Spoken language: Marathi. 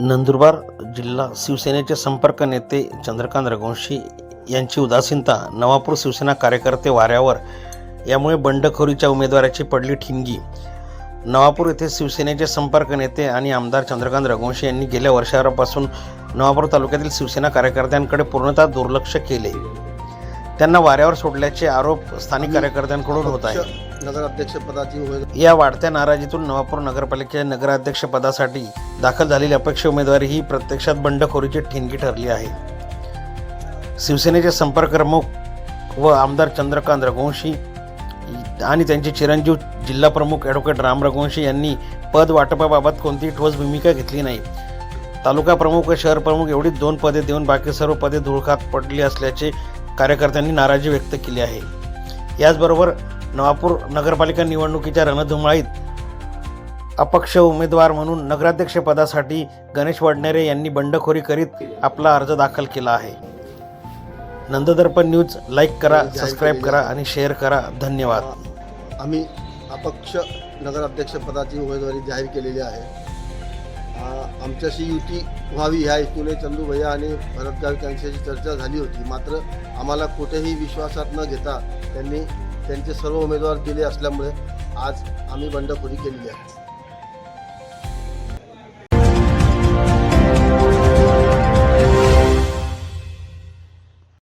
नंदुरबार जिल्हा शिवसेनेचे संपर्क नेते चंद्रकांत रघुवंशी यांची उदासीनता नवापूर शिवसेना कार्यकर्ते वाऱ्यावर यामुळे बंडखोरीच्या उमेदवाराची पडली ठिणगी. नवापूर येथे शिवसेनेचे संपर्क नेते आणि आमदार चंद्रकांत रघुवंशी यांनी गेल्या वर्षभरापासून नवापूर तालुक्यातील शिवसेना कार्यकर्त्यांकडे पूर्णतः दुर्लक्ष केले. त्यांना वाऱ्यावर सोडल्याचे आरोप स्थानिक कार्यकर्त्यांकडून होत आहे. नगराध्यक्षपदाची या वाढत्या नाराजीतून नवापूर नगरपालिकेच्या नगराध्यक्षपदासाठी दाखल झालेली अपक्ष उमेदवारी ही प्रत्यक्षात बंडखोरीची ठिणगी ठरली आहे. शिवसेनेचे संपर्कप्रमुख व आमदार चंद्रकांत रघुवंशी आणि त्यांचे चिरंजीव जिल्हा प्रमुख ॲडव्होकेट राम रघुवंशी यांनी पद वाटपाबाबत कोणतीही ठोस भूमिका घेतली नाही. तालुका प्रमुख व शहर प्रमुख एवढीच दोन पदे देऊन बाकी सर्व पदे धुळखात पडली असल्याचे कार्यकर्त्यांनी नाराजी व्यक्त केली आहे. याचबरोबर नवापूर नगरपालिका निवडणुकीच्या रणधुमाळीत अपक्ष उमेदवार म्हणून नगराध्यक्षपदासाठी गणेश वडनेरे यांनी बंडखोरी करीत आपला अर्ज दाखल केला आहे. नंददर्पण न्यूज लाईक करा सबस्क्राईब करा आणि शेअर करा. धन्यवाद. आम्ही अपक्ष नगराध्यक्षपदाची उमेदवारी जाहीर केलेली आहे. आमच्याशी युती व्हावी ह्या हेतूने चंदू भैया आणि भरत गावित यांच्याशी चर्चा झाली होती मात्र आम्हाला कुठेही विश्वासात न घेता त्यांनी त्यांचे सर्व उमेदवार दिले असल्यामुळे आज आम्ही बंडखोरी केलेली आहे.